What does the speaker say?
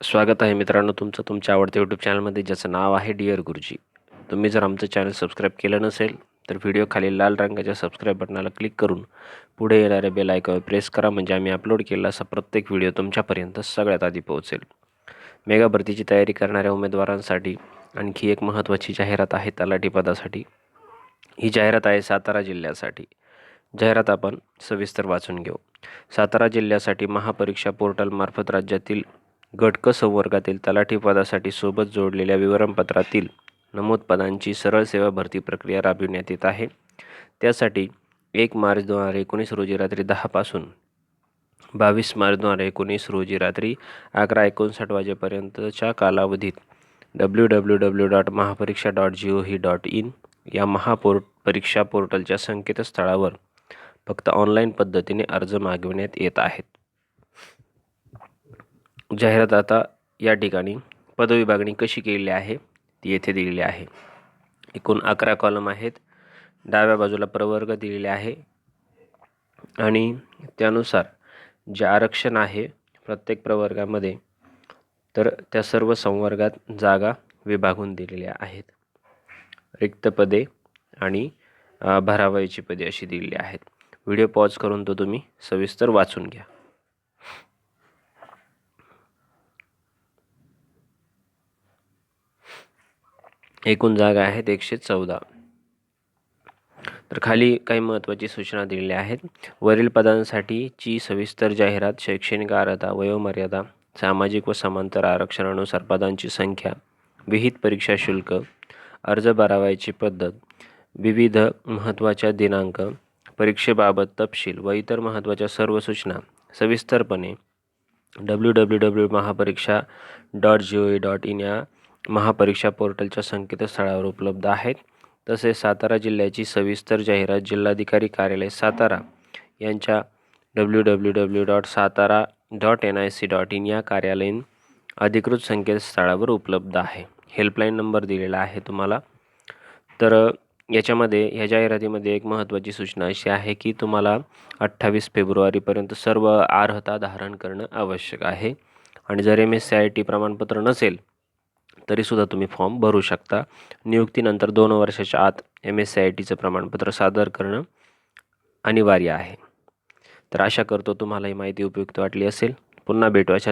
स्वागत आहे मित्रांनो तुमचं तुमच्या आवडत्या यूट्यूब चॅनलमध्ये ज्याचं नाव आहे डिअर गुरुजी तुम्ही जर आमचं चॅनल सबस्क्राईब केलं नसेल तर व्हिडिओ खाली लाल रंगाच्या सबस्क्राईब बटनाला क्लिक करून पुढे येणाऱ्या बेल आयकॉनवर प्रेस करा म्हणजे आम्ही अपलोड केलेला असा प्रत्येक व्हिडिओ तुमच्यापर्यंत सगळ्यात आधी पोहोचेल. मेगा भरतीची तयारी करणाऱ्या उमेदवारांसाठी आणखी एक महत्त्वाची जाहिरात आहे तलाठी पदासाठी. ही जाहिरात आहे सातारा जिल्ह्यासाठी. जाहिरात आपण सविस्तर वाचून घेऊ. सातारा जिल्ह्यासाठी महापरीक्षा पोर्टलमार्फत राज्यातील गट क संवर्गातील तलाठी पदासाठी सोबत जोडलेल्या विवरणपत्रातील नमूद पदांची सरळ सेवा भरती प्रक्रिया राबविण्यात येत आहे. त्यासाठी एक मार्च दोन हजार एकोणीस रोजी रात्री दहापासून बावीस मार्च दोन हजार एकोणीस रोजी रात्री अकरा एकोणसाठ वाजेपर्यंतच्या कालावधीत W W W dot Mahapariksha dot G O V dot in या महापोर्ट परीक्षा पोर्टलच्या संकेतस्थळावर फक्त ऑनलाईन पद्धतीने अर्ज मागविण्यात येत आहेत. जाहिरात आता या ठिकाणी पदविभागणी कशी केलेली आहे ती येथे दिलेली आहे. एकूण अकरा कॉलम आहेत. डाव्या बाजूला प्रवर्ग दिलेले आहे. आणि त्यानुसार जे आरक्षण आहे प्रत्येक प्रवर्गामध्ये तर त्या सर्व संवर्गात जागा विभागून दिलेल्या आहेत. रिक्त पदे आणि भरावयाची पदे अशी दिलेली आहेत. व्हिडिओ पॉज करून तो तुम्ही सविस्तर वाचून घ्या. एकूण जागा आहेत एकशे चौदा. तर खाली काही महत्त्वाची सूचना दिलेल्या आहेत. वरील पदांसाठीची सविस्तर जाहिरात शैक्षणिक अर्हता वयोमर्यादा सामाजिक व समांतर आरक्षणानुसार पदांची संख्या विहित परीक्षा शुल्क अर्ज भरावयाची पद्धत विविध महत्त्वाच्या दिनांक परीक्षेबाबत तपशील व इतर महत्त्वाच्या सर्व सूचना सविस्तरपणे W W W Mahapariksha dot G O V dot in या महापरीक्षा पोर्टलच्या संकेतस्थळावर उपलब्ध आहेत. तसेच सातारा जिल्ह्याची सविस्तर जाहिरात जिल्हाधिकारी कार्यालय सातारा यांच्या W W W dot Satara dot N I C dot in या कार्यालयीन अधिकृत संकेतस्थळावर उपलब्ध आहे. हेल्पलाईन नंबर दिलेला आहे तुम्हाला. तर याच्यामध्ये ह्या जाहिरातीमध्ये एक महत्त्वाची सूचना अशी आहे की तुम्हाला अठ्ठावीस फेब्रुवारीपर्यंत सर्व अर्हता धारण करणं आवश्यक आहे. आणि जर M S C I T प्रमाणपत्र नसेल तरीसुद्धा तुम्ही फॉर्म भरू शकता. नियुक्तीनंतर दोन वर्षाच्या आत एम एस सी आय टीचं प्रमाणपत्र सादर करणं अनिवार्य आहे. तर आशा करतो तुम्हाला ही माहिती उपयुक्त वाटली असेल. पुन्हा भेटू अशा